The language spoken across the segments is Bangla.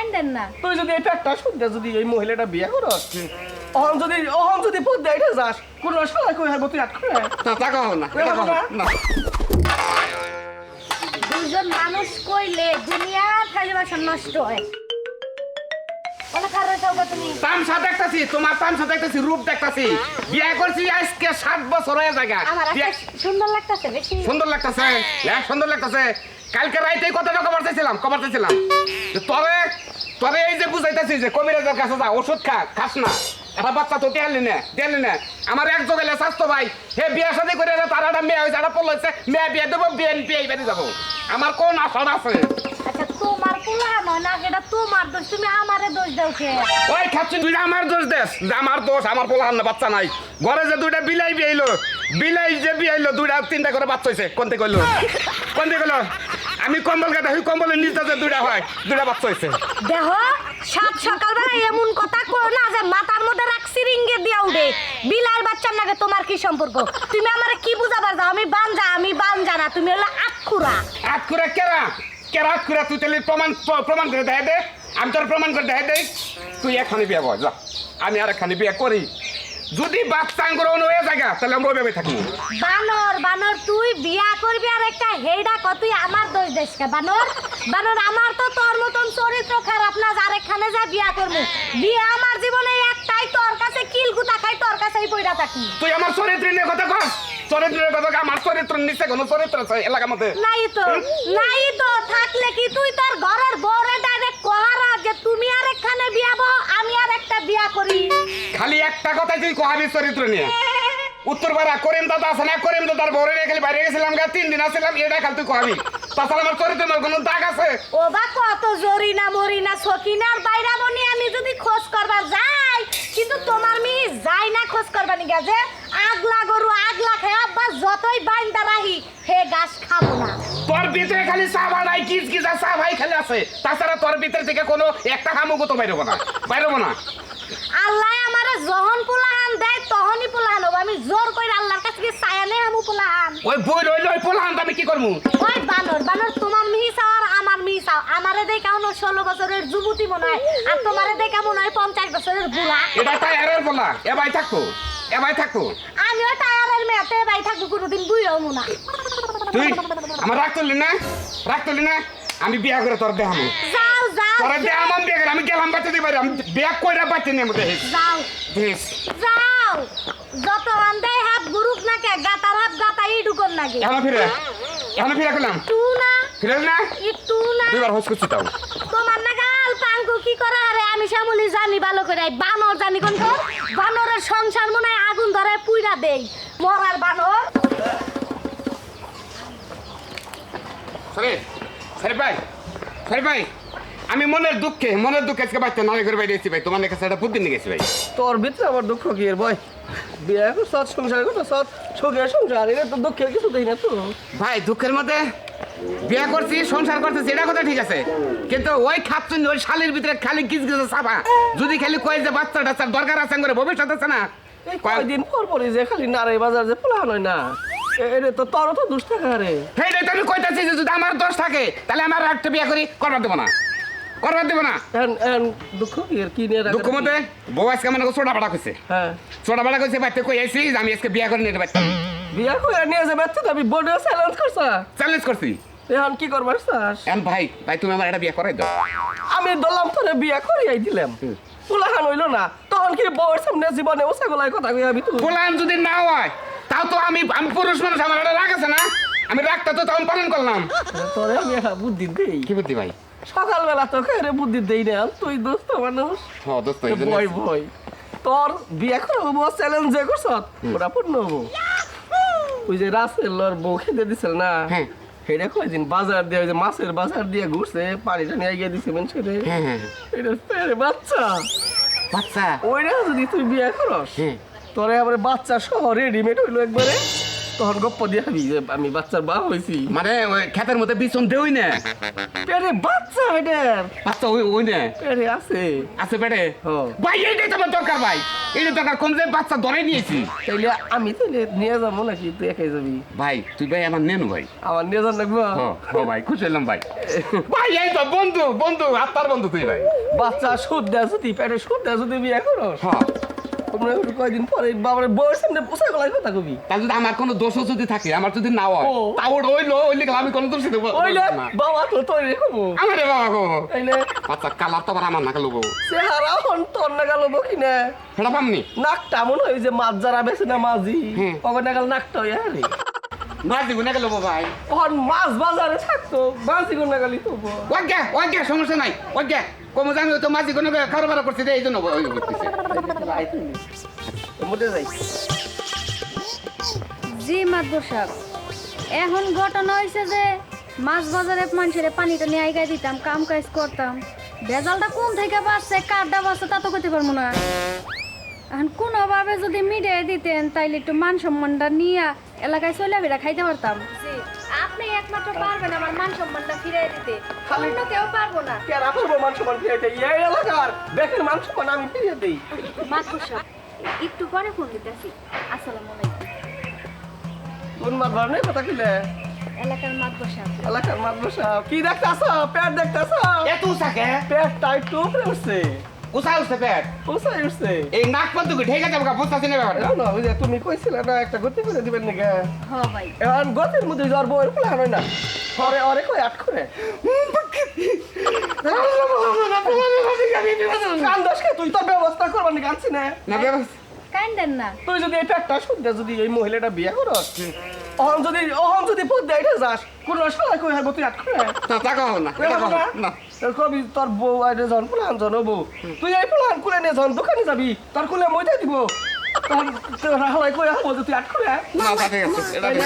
কান্দেন না। তুই যদি এই পেটটা শুনতে যদি এই মহিলাটা বিয়ে করস অহন যদি অহন যদি পদ দেয় যাস কোন শালা কই হারবো তুই আট করে না তা কহ না এটা কহ না? দুজন মানুষ কইলে দুনিয়া ভালোবাসা নষ্ট হয়। তামসা দেখতাছি তোমার তামসা দেখতাছি রূপ দেখতাছি। বিয়ে করছি আজকে সাত বছর হয়ে জায়গা। সুন্দর লাগতেছে সুন্দর লাগতাছে হ্যাঁ সুন্দর লাগতাছে। কালকে রাইতে কথাটা কবার চাইছিলাম কবার চাইছিলাম তবে তবে এই যে বুঝাইতেছি যে কবিরাজের কাছে যা ওষুধ খা খাস না। একটা বাচ্চা তো দেয়ালি না দেয়ালি না। আমার এক জগাইলে স্বাস্থ্য ভাই হে বিয়ে শাদি করে তার একটা মেয়ে হয়েছে একটা পড়ল হচ্ছে মেয়ে বিয়ে দেবো বিয়ে বিয়ে বেরিয়ে যাব। আমার কোন আশা আছে? আচ্ছা তোমার পোলা নয় না এটা তোমার দোষ তুমি আমারে দোষ দাও কে? ওই খাচ্ছি তুই আমার দোষ দেশ যে আমার দোষ আমার পোলা না বাচ্চা নাই। ঘরে যে দুইটা বিলাই বিয়াইলো বিলাই যে বিয়াইলো দুইটা তিনটা করে বাচ্চা হয়েছে কোনতে কইলো? কোনতে কইলো? আমি কম্বল কাটা হই কম্বলের নিচে যে দুইটা হয় দুইটা বাচ্চা হয়েছে দেহ সাত সকালবেলা এমন কথা কো না যে মাথার মধ্যে রাখছি রিঙ্গে দিয়া উঠে। বিলাল বাচ্চার নাকি তোমার কি সম্পর্ক? তুমি আমারে কি বুঝাবার দাও আমি বানজা আমি বানজা না তুমি হলো আক্ষুরা আট করে? কেরা করে তুই তাহলে প্রমাণ প্র- প্রমাণ করে দেখা দে। আমি তোর প্রমাণ করে দেখা দে। তুই এখানে বিয়ে কর যা। আমি আর এখানে বিয়ে করি। যদি বাচ্চা গ্রহণ হয়ে জায়গা তাহলে আমরা ভেবে থাকি। বানর বানর তুই বিয়া করবি আর একটা হেডা ক তুই আমার দোষ দেশকে বানর বানর আমার তো তোর মতন চরিত্র খারাপ না যার এখানে যা বিয়া করব। বিয়ে আমার জীবনে একটাই তোর কাছে কিল গুতা খাই তোর কাছেই পয়রা থাকি। তুই আমার চরিত্র নিয়ে কথা কস? চরিত্রের কথা আমার চরিত্র নিচে কোনো চরিত্র আছে এলাকার মধ্যে? নাই তো নাই তো থাকলে কি তুই তোর ঘরের বউরে ডাইরেক্ট কহারা যে তুমি আর এখানে বিয়াবো আমি আর একটা বিয়া করি? খালি একটা কথাই তুই কহাবি চরিত্র নিয়ে? উত্তর পাড়া করিম দাদা আছে না? করিম দাদার বড় নিয়ে খালি বাইরে গেছিলাম গা তিন দিন আসছিলাম এটা খালি তুই কহাবি তাছাড়া আমার চরিত্র আমার কোনো দাগ আছে? ও বা কত জরি না মরি না সকিনার বাইরা বনি আমি যদি খোঁজ করবার যাই কিন্তু তোমার মি যাই না খোঁজ করবার নিগা যে? আগলা গরু আগলা খায় আব্বা যতই বাইন্দা রাহি হে গাছ খাব না। তোর ভিতরে খালি চা বানাই কিস কিস ভাই খালি আছে। তাছাড়া তোর ভিতরে থেকে কোনো একটা কামও তো বাইরবো না বাইরবো না। আল্লাহ আমারে যখন পোলাহান দেয় তখনই পোলাহান হব আমি জোর করে আল্লাহর কাছে গিয়ে চায়ানে আমু পোলাহান ওই বই রইল ওই পোলাহান আমি কি করব ওই বানর বানর তোমার মিহি চাও আর আমার মিহি চাও আমারে দেখে মনে হয় ষোলো বছরের যুবতী মনে হয় আর তোমারে দেখে মনে হয় পঞ্চাশ বছরের বুড়া। এটা তাই এরের পোলা এবাই থাকব এবাই থাকব আমিও টায়ারের মেয়েতে বাই থাকব কোনোদিন বুড়াও না। তুই আমার রাগ তুললি না? রাগ তুললি না? আমি বিয়া করে তোর দেখাবো যাও যাও। তোর দেখাম আমি বিয়া করে আমি গেলাম বাচ্চা দিতে পারি আমি বিয়া কইরা বাচ্চা নিয়ে যাও। যাও। যত আন্দাই হাত গুরুক না কে ঢুকন নাকি এখনও ফিরে এখনও ফিরে গেলাম তু না। ফিরে না? একটু না। দুইবার হোস করছি তাও। তোমার না গাল পাঙ্কু কি করে? আরে আমি শ্যামলি জানি ভালো করে। বানর জানি কোন তো বানরের সংসার মনে আগুন ধরে পুইরা দেই। মরার বানর। সরে। সরে ভাই। সরে ভাই। আমি মনের দুঃখে মনের দুঃখে আজকে বাচ্চা নালে করে বাইরে ভাই। তোমার কাছে একটা বুদ্ধি নিয়ে গেছি ভাই। তোর ভিতরে আমার দুঃখ কি এর বয়? বিয়ে কর সৎ সংসার কর সৎ সুখের সংসার এটা তো দুঃখের কিছু দেই না তো। ভাই দুঃখের মধ্যে বিয়ে করছি সংসার করতেছি এটা কথা ঠিক আছে। কিন্তু ওই খাচ্ছুন ওই শালির ভিতরে খালি কিস গেছে সাবা যদি খালি কয় যে বাচ্চা টাচ্চার দরকার আছে করে ভবিষ্যৎ আছে না। কয়দিন পর পরই যে খালি নারাই বাজার যে পোলা হয় না। এটা তো তোর তো দুষ্ট রে। হেই রে তুমি কইতাছি যে যদি আমার দোষ থাকে তাহলে আমার একটা বিয়ে করি করবার দেবো না। করবার দেবো না। দুঃখ কি দুঃখ মধ্যে বউ আজকে মানে ছোটা বাড়া করছে হ্যাঁ। ছোটা বাড়া করছে বাচ্চা কই আইসি যে আমি আজকে বিয়ে করে নিতে পারতাম। বিয়া করে নিয়ে যাবে তো আমি বোর্ডে চ্যালেঞ্জ করছা। চ্যালেঞ্জ করছি। এখন কি করবার চাস এখন ভাই ভাই তুমি আমার একটা বিয়ে করাই দাও। আমি দলাম তোরে বিয়া করিয়াই দিলাম। হুম। পোলাখান হইল না তখন কি বউয়ের সামনে জীবনে ও ছাগলাই কথা কই আমি তুই প্লান যদি না হয় তাও তো আমি আমি পুরুষ মানুষ আমার একটা রাগ আছে না? আমি রাগটা তো তখন পালন করলাম। তোরে আমি বুদ্ধি দেই। কি বুদ্ধি ভাই? সকালবেলা তো খেয়ে বুদ্ধি দেই না তুই দোস্ত মানুষ। হ দোস্ত এই জন্য- ভয় ভয়। তোর বিয়া করব চ্যালেঞ্জ যে করছ? ওরা পূর্ণ হব। ওই যে রাসেল ওর বউ খেতে দিছিল না? হ্যাঁ। সেটা কয়দিন বাজার দিয়ে ওই যে মাছের বাজার দিয়ে ঘুরছে পানিটা নিয়ে গিয়ে দিছে মানুষের। হ্যাঁ হ্যাঁ এটা পেরে বাচ্চা। বাচ্চা? ওইটা যদি তুই বিয়ে করস হ্যাঁ। তোরে আবার বাচ্চা সহ রেডিমেড হইল একবারে। তখন গপ্প দিয়ে খাবি যে আমি বাচ্চার বাপ হয়েছি মানে ওই ক্ষেতের মধ্যে বিছন দেউই না? পেটে বাচ্চা এটার আচ্ছা ওই ওই না? পেটে আছে। আছে পেটে। ভাই এইটাই তো আমার দরকার ভাই। এইটা দরকার কোন যে বাচ্চা ধরে নিয়েছি। তাইলে আমি তাইলে নিয়ে যাব নাকি? তুই একাই যাবি? ভাই তুই ভাই আমার নেন ভাই। আমার নিয়ে যান লাগবো? ও ভাই খুশি হলাম ভাই। ভাই এই তো বন্ধু বন্ধু আত্মার বন্ধু তুই ভাই। বাচ্চা সুদ দেয় যদি পেটে সুদ দেয় যদি বিয়ে করো হ্যাঁ তোমরা একটু কয়দিন পরে বাবার বউয়ের সামনে পোষায় গলায় কথা কবি। তাহলে যদি আমার কোনো দোষ যদি থাকে আমার যদি না হয়। তাও ওইলো ওইলে আমি কোনো দোষ দেবো ওইলে বাবা তো তৈরি করব আমার বাবা গো তাইলে? আচ্ছা কালার তো আমার নাকে লোবো। চেহারা হন তোর নাগাল বকি না? সেটা পামনি নাকটা মনে হয় যে মাছ যারা বেছে না মাঝি হুম। ওখানে নাগাল নাকটা হয়ে হারি মাছ দিব নাকে লোবো ভাই। ওখান মাছ বাজারে থাকতো মাঝি কোন নাগালি তো ওয়াজ্ঞা ওয়াজ্ঞা সমস্যা নাই ওয়াজ্ঞা কমে জানি তো মাঝি কোনো খারাপ করছে এই জন্য জি মাতবর সাহেব এখন ঘটনা হয়েছে যে মাছ বাজারে মানুষের পানিটা নিয়ে আইগাই দিতাম কাম কাজ করতাম। ভেজালটা কোন থেকে বাঁচছে কারটা বাঁচছে তা তো করতে পারব না। এখন কোনোভাবে যদি মিডিয়ায় দিতেন তাইলে একটু মান সম্মানটা নিয়ে এলাকায় চলে বেড়া খাইতে পারতাম। আপনি একমাত্র পারবেন আমার মান সম্মানটা ফিরিয়ে দিতে। খালি- অন্য কেউ পারব না। কে রাখব মান সমান ফিরে এই এলাকার বেকের মান সমান আমি ফিরিয়ে দিই। মাতবর সাহেব একটু পরে ফোন দিতেছি। আসসালামু আলাইকুম। কোন মাছ ধরনের কথা কিলে এলাকার মাতবর সাহেব এলাকার মাছ বসা কি দেখতেছ? পেট দেখতেছ? এত উসাকে পেট টাইট উপরে উঠছে। পেট উঠছে এই নাক পর্যন্ত ঢেকে যাব বুঝতেছি না ব্যাপারটা। এখন? ওই যে তুমি কইছিলে না একটা গতি করে দিবেন নাকি? হ ভাই। এখন গতির মধ্যে জ্বর হয় না? অরে অরে কই আট করে? কান্দসকে তুই তো ব্যবস্থা করবার নাকি আনছি না? না ব্যবস্থা কাইন্দেন না। তুই যদি এই পেটটা শুনতে যদি এই মহিলাটা বিয়ে করস অহন যদি অহন যদি পদ দেয় যাস। কোন সবাই কই হারবো তুই আট করে না টাকা হবে না টাকা হবে না? কবি তোর বউ আইলে যখন প্লান জানব তুই এই প্লান কুলে নিয়ে যখন দোকানে যাবি। তোর কুলে মইতে দিব। তখন তোর হালাই কই হাবো তুই আট করে না তা ঠিক আছে এটা ঠিক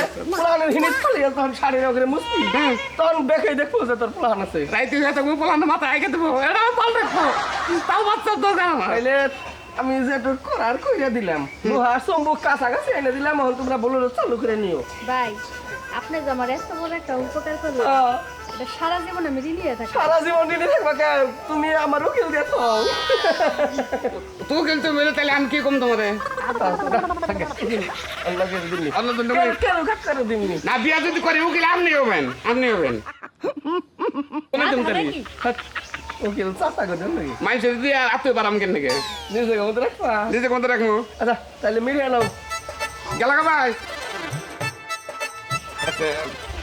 হিনিস খালি তখন শাড়ি তখন দেখে দেখব যে তোর প্লান আছে। হয়ে থাকব পোলানো মাথায় আগে দেবো এটা পাল রাখব তাও বাচ্চার দরকার আমার। আমি যে তোর করার কইরা দিলাম। লোহার চম্বুক কাছাকাছি এনে দিলাম এখন তোমরা বলো চালু করে নিও। ভাই আপনি যে আমার এত বড় একটা উপকার করলেন এটা সারা জীবন আমি রিলিয়ে থাকি সারা জীবন দিনে থাকবা কে? তুমি আমার উকিল দিয়ে থাও তুই কিন্তু মেরে তাহলে আমি কি কম তোমারে? আল্লাহ করে দিলি অন্য জন্য কেন কেন করে দিমনি? না বিয়া যদি করি উকিল আপনি হবেন আপনি হবেন। নাকি? হাট, উকিল চাচা করে দেন নাকি মানুষের যদি আত্মীয় পারাম কেন নাকি নিজে মধ্যে রাখবা নিজে কোনটা রাখব আচ্ছা তাহলে মিলিয়ে নাও গেলা ভাই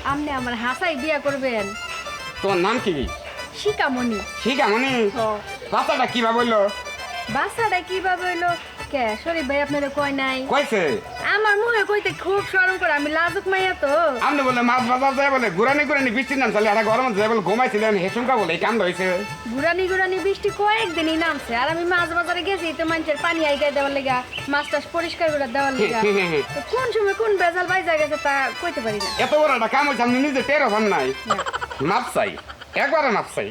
আপনি আমার হাসাই বিয়া করবেন তোমার নাম কি? শিকামণি ঠিক বাচ্চাটা কীভাবে বলল বাচ্চাটা কীভাবে হইল? কে? শরীফ ভাই আপনারা কয় নাই? কইছে? আমার মুখে কইতে খুব শরম করে আমি লাজুক মাইয়া তো। আপনি বলে মাছ বাজার যায় বলে ঘুরানি ঘুরানি বৃষ্টির নাম চালে একটা গরম যায় বলে ঘুমাইছিলেন হেসুমকা বলে এই কামটা হয়েছে গুড়ানি গুড়ানি বৃষ্টি কয়েকদিনই নামছে আর আমি মাছ বাজারে গেছি তো মানুষের পানি আইগাই দেওয়ার লেগা মাছ টাছ পরিষ্কার করে দেওয়ার লেগা। কোন সময় কোন বেজাল বাইজা গেছে তা কইতে পারি না। এত বড় একটা কাম হয়েছে আপনি নিজে টেরো ভান নাই। মাপ চাই একবারে মাপ চাই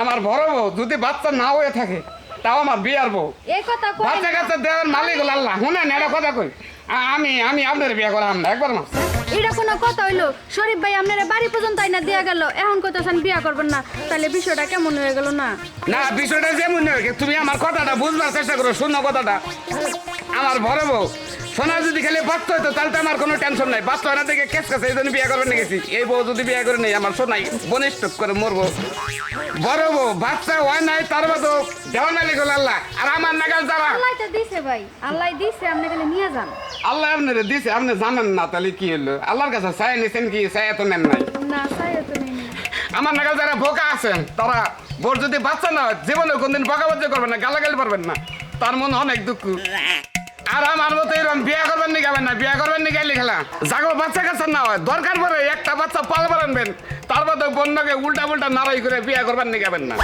আমার বড় বউ যদি বাচ্চা না হয়ে থাকে তাও আমার বিয়ার বউ। এই কথা কই বাচ্চা কাচ্চা দেওয়ার মালিক লাল্লা আল্লাহ। এটা কথা কই? আমি আমি আপনার বিয়ে করলাম না একবার না। এটা কোনো কথা হইল? শরীফ ভাই আপনারা বাড়ি পর্যন্ত আইনা দেয়া গেল। এখন কইতেছেন বিয়া করবেন না। তাহলে বিষয়টা কেমন হয়ে গেল না? না বিষয়টা যেমন হয়ে তুমি আমার কথাটা বুঝবার চেষ্টা করো শূন্য কথাটা। আমার বড় বউ সোনা যদি খালি বাচ্চা হইতো তাহলে তো আমার কোনো টেনশন নাই। বাচ্চা হয় না দেখে কেস কাছে এই জন্য বিয়ে করবেন গেছি। এই বউ যদি বিয়ে করে নেই আমার সোনাই বনিষ্ঠ করে মরবো। বড় বউ বাচ্চা হয় নাই তার মতো দেওয়ার মালিক হলো আল্লাহ। আর আমার নাগাল যারা। আল্লাহ তো দিছে ভাই আল্লাহ দিছে আপনি খালি নিয়ে যান। আল্লাহ আপনার দিছে আপনি জানেন না তাহলে কি হলো? আল্লাহর কাছে চাই নিছেন কি? চাই এত নেন নাই। না চাই তো নেই। না। আমার নাগাল যারা বোকা আছেন তারা বোর যদি বাচ্চা না হয় জীবনে কোনদিন বকা বাচ্চা করবেন না গালাগালি পারবেন না। তার মনে অনেক দুঃখ। আর আমার মতো এরকম বিয়ে করবেন নাকি গাবেন না, বিয়ে করবেন নাকি গেলে খেলা। জাগো, বাচ্চা কাছে না হয়। দরকার পড়ে একটা বাচ্চা পাল বানাবেন তারপর তো বন্যকে উল্টা উল্টা নাড়াই করে বিয়ে করবেন নাকি গাবেন না।